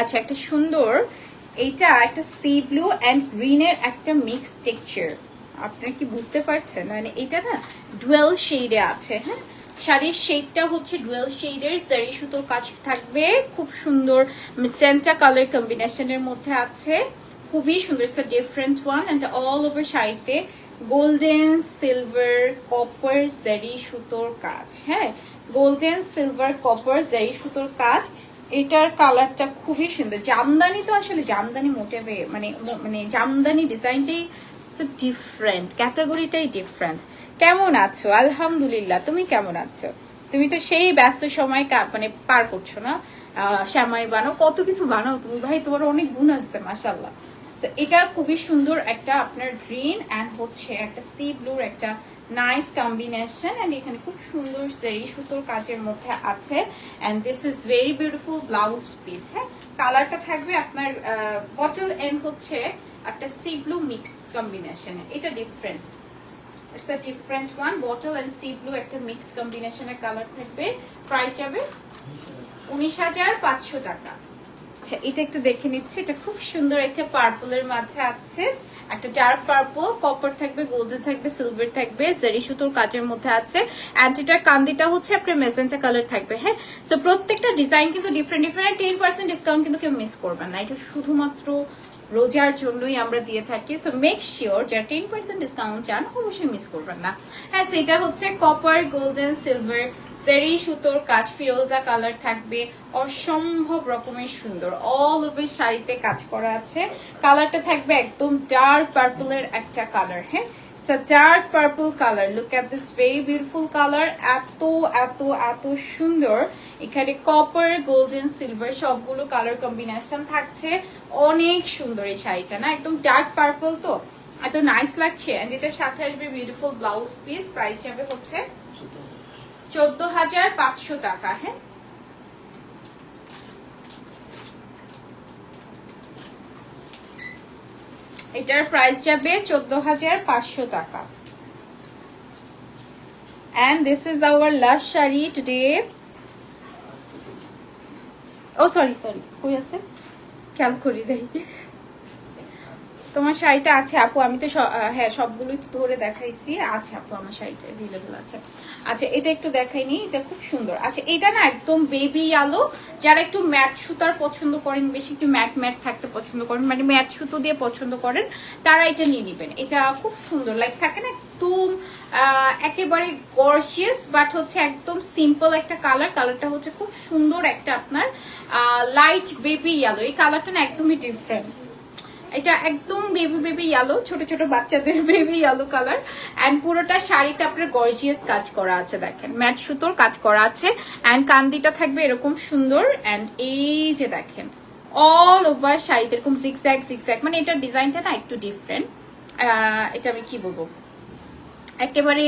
আচ্ছা একটা সুন্দর, এইটা একটা সি ব্লু অ্যান্ড গ্রিনের একটা মিক্স টেক্সচার আপনারা কি বুঝতে পারছেন? মানে এটা না ডুয়েল শেডে আছে হ্যাঁ? শাড়ির শেডটা হচ্ছে ডুয়েল শেডের জারি সুতোর কাজ থাকবে, খুব সুন্দর সেন্টা কালার কম্বিনেশনের মধ্যে আছে, খুবই সুন্দর it's different one and all over শাড়িতে গোল্ডেন সিলভার কপার জারি সুতোর কাজ হ্যাঁ? গোল্ডেন সিলভার কপার জারি সুতোর কাজ এটার কালারটা খুবই সুন্দর। জামদানি তো আসলে জামদানি মোটেবে মানে মানে জামদানি ডিজাইনটাই ডিফারেন্ট ক্যাটাগরিটাই ডিফারেন্ট কেমন আছো? আলহামদুলিল্লাহ, তুমি কেমন আছো? তুমি তো সেই ব্যস্ত সময় মানে পার করছ না? শ্যামাই বানাও, কত কিছু বানাও তুমি। ভাই, তোমার অনেক গুণ আছে মাসাল্লাহ এটা খুবই সুন্দর একটা আপনার গ্রিন অ্যান্ড হচ্ছে একটা সি ব্লুর একটা নাইস কম্বিনেশন অ্যান্ড এখানে খুব সুন্দর সেরি সুতোর কাজের মধ্যে আছে and this is very beautiful blouse piece হ্যাঁ? কালারটা থাকবে আপনার বটল এন্ড হচ্ছে একটা সি ব্লু মিক্স কম্বিনেশনে এটা different it's a different one bottle and sea blue একটা মিক্সড কম্বিনেশনের কালার থাকবে। প্রাইস যাবে উনিশ হাজার পাঁচশো টাকা। আচ্ছা এটা একটু দেখে নিচ্ছি। এটা খুব সুন্দর একটা পার্পলের মাঝে আছে। একটা ডার্ক পার্পল কপার থাকবে গোল্ডেন থাকবে সিলভার থাকবে জারি সুতোর কাজের মধ্যে আছে। অ্যান্ড এটার কান্দিটা হচ্ছে আপনার মেজেন্টা কালার থাকবে হ্যাঁ? সো প্রত্যেকটা ডিজাইন কিন্তু different different ten percent discount কিন্তু কেউ মিস করবেন না। এটা শুধুমাত্র রোজার জন্যই আমরা দিয়ে থাকি। সো মেক শিওর যারা টেন পার্সেন্ট ডিসকাউন্ট চান, অবশ্যই মিস করবেন না। হ্যাঁ সেটা হচ্ছে কপার গোল্ডেন সিলভার সেরি সুতোর কাজ, ফিরোজা কালার থাকবে অসম্ভব রকমের সুন্দর। অল ওভার শাড়িতে কাজ করা আছে। কালারটা থাকবে একদম ডার্ক পার্পলের একটা কালার হ্যাঁ? Dark purple colour look at this very beautiful colour এত এত এত সুন্দর। এখানে কপার গোল্ডেন সিলভার সবগুলো কালার কম্বিনেশন থাকছে। অনেক সুন্দর এই শাড়িটা, না? একদম ডার্ক পার্পল তো। এত নাইস লাগছে। এটার সাথে আসবে বিউটিফুল ব্লাউজ পিস প্রাইস যাবে হচ্ছে চোদ্দ হাজার পাঁচশো টাকা হ্যাঁ? এটার প্রাইস যাবে চোদ্দ হাজার পাঁচশো টাকা। And this is our last sari today. ও সরি সরি কই আছে? খেয়াল করি নাই। তোমার শাড়িটা আছে, আপু, আমি তো হ্যাঁ সবগুলোই ধরে দেখাইছি। আছে আপু, আমার শাড়িটা অ্যাভেলেবল আছে। আচ্ছা এটা একটু দেখাইনি এটা খুব সুন্দর। আচ্ছা এটা না একদম বেবি আলো। যারা একটু ম্যাট সুতার পছন্দ করেন, বেশি একটু ম্যাট ম্যাট থাকতে পছন্দ করেন মানে ম্যাট সুতো দিয়ে পছন্দ করেন, তারা এটা নিয়ে নেবেন। এটা খুব সুন্দর লাইক থাকে না একদম একেবারে গর্জিয়াস বাট হচ্ছে একদম সিম্পল একটা কালার কালারটা হচ্ছে খুব সুন্দর একটা আপনার লাইট বেবি ইয়েলো এই কালারটা না একদমই ডিফারেন্ট এটা একদম বেবি বেবি ইয়েলো ছোট ছোট বাচ্চাদের বেবি ইয়েলো কালার অ্যান্ড পুরোটা শাড়িতে আপনার গর্জিয়াস কাজ করা আছে দেখেন। ম্যাট সুতোর কাজ করা আছে। অ্যান্ড কান্দিটা থাকবে এরকম সুন্দর। অ্যান্ড এই যে দেখেন অল ওভার শাড়িতে এরকম জিগজ্যাগ জিগজ্যাগ মানে এটার ডিজাইনটা না একটু ডিফারেন্ট এটা আমি কি বলব? একেবারে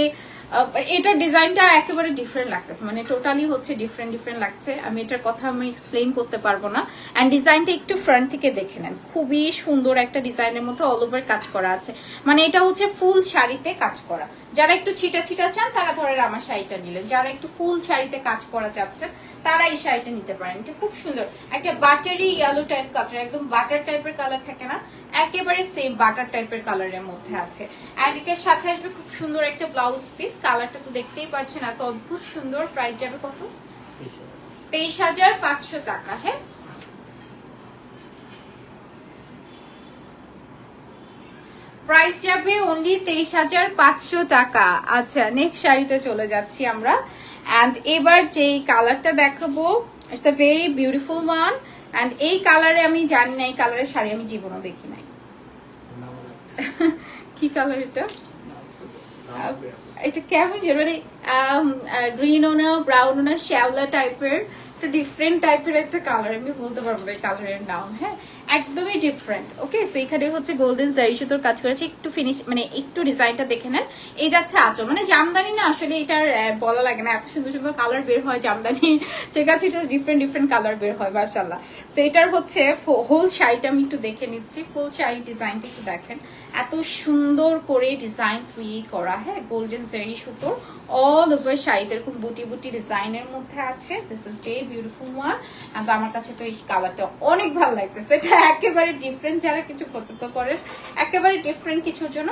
এটার ডিজাইনটা একেবারে ডিফারেন্ট লাগতেছে। মানে টোটালি হচ্ছে ডিফারেন্ট ডিফারেন্ট লাগছে। আমি এটার কথা আমি এক্সপ্লেইন করতে পারব না। অ্যান্ড ডিজাইনটা একটু ফ্রন্ট থেকে দেখে নেন। খুবই সুন্দর একটা ডিজাইনের মধ্যে অল ওভার কাজ করা আছে। মানে এটা হচ্ছে ফুল শাড়িতে কাজ করা। যারা একটু ছিটা ছিটা চান, তারা ধরেন আমার শাড়িটা নিলেন। যারা একটু ফুল শাড়িতে কাজ করা যাচ্ছে তারা এই শাড়িটা নিতে পারেন। এটা খুব সুন্দর। একটা বাটারি ইয়েলো টাইপ কালার একদম বাটার টাইপের কালার থাকে না? একেবারে সেম বাটার টাইপের কালারের মধ্যে আছে। অ্যান্ড এটার সাথে আসবে খুব সুন্দর একটা ব্লাউজ পিস কালারটা তো দেখতেই পাচ্ছেন এত অদ্ভুত সুন্দর প্রাইস যাবে কত? তেইশ হাজার। পাঁচশো টাকা হ্যাঁ? প্রাইস যাবে অনলি তেইশ হাজার পাঁচশো টাকা। আচ্ছা নেক্সট শাড়িতে চলে যাচ্ছি আমরা। অ্যান্ড এবার যেই কালারটা দেখাবো it's a very beautiful one and এই কালারে আমি জানি না এই কালারের শাড়ি আমি জীবনও দেখি নাই। কি কালার এটা? এটা কেমন যে মানে গ্রিন না ব্রাউন না শ্যাওলা টাইপের একটা ডিফারেন্ট টাইপের একটা কালার আমি বলতে পারব না এই কালারের নাম হ্যাঁ একদমই ডিফারেন্ট ওকে সো এখানে হচ্ছে গোল্ডেন জারি সুতোর কাজ করেছে। একটু ফিনিশ মানে একটু ডিজাইনটা দেখে নেন। এই যাচ্ছে আচল মানে জামদানি না, আসলে এটার বলা লাগে না। এত সুন্দর সুন্দর কালার বের হয় জামদানি। ঠিক আছে, এটা ডিফারেন্ট ডিফারেন্ট কালার বের হয় মার্শাল্লাহ সো এটার হচ্ছে হোল শাড়িটা আমি একটু দেখে নিচ্ছি। ফুল শাড়ি ডিজাইনটা একটু দেখেন। এত সুন্দর করে ডিজাইন ক্রিয়েট করা হ্যাঁ গোল্ডেন জারি সুতোর অল ওভার শাড়িতে এরকম বুটি বুটি ডিজাইনের মধ্যে আছে। This is very beautiful one আমার কাছে তো এই কালারটা অনেক ভালো লাগতেছে। এটা একেবারে ডিফারেন্ট যারা কিছু পছন্দ করেন একেবারে ডিফারেন্ট কিছুর জন্য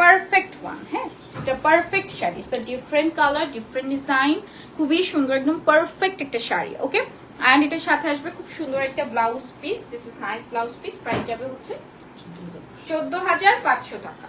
পারফেক্ট ওয়ান হ্যাঁ? এটা perfect sari so different colour different design খুবই সুন্দর একদম পারফেক্ট একটা শাড়ি ওকে অ্যান্ড এটার সাথে আসবে খুব সুন্দর একটা blouse piece this is nice blouse piece price যাবে হচ্ছে চোদ্দ হাজার পাঁচশো টাকা।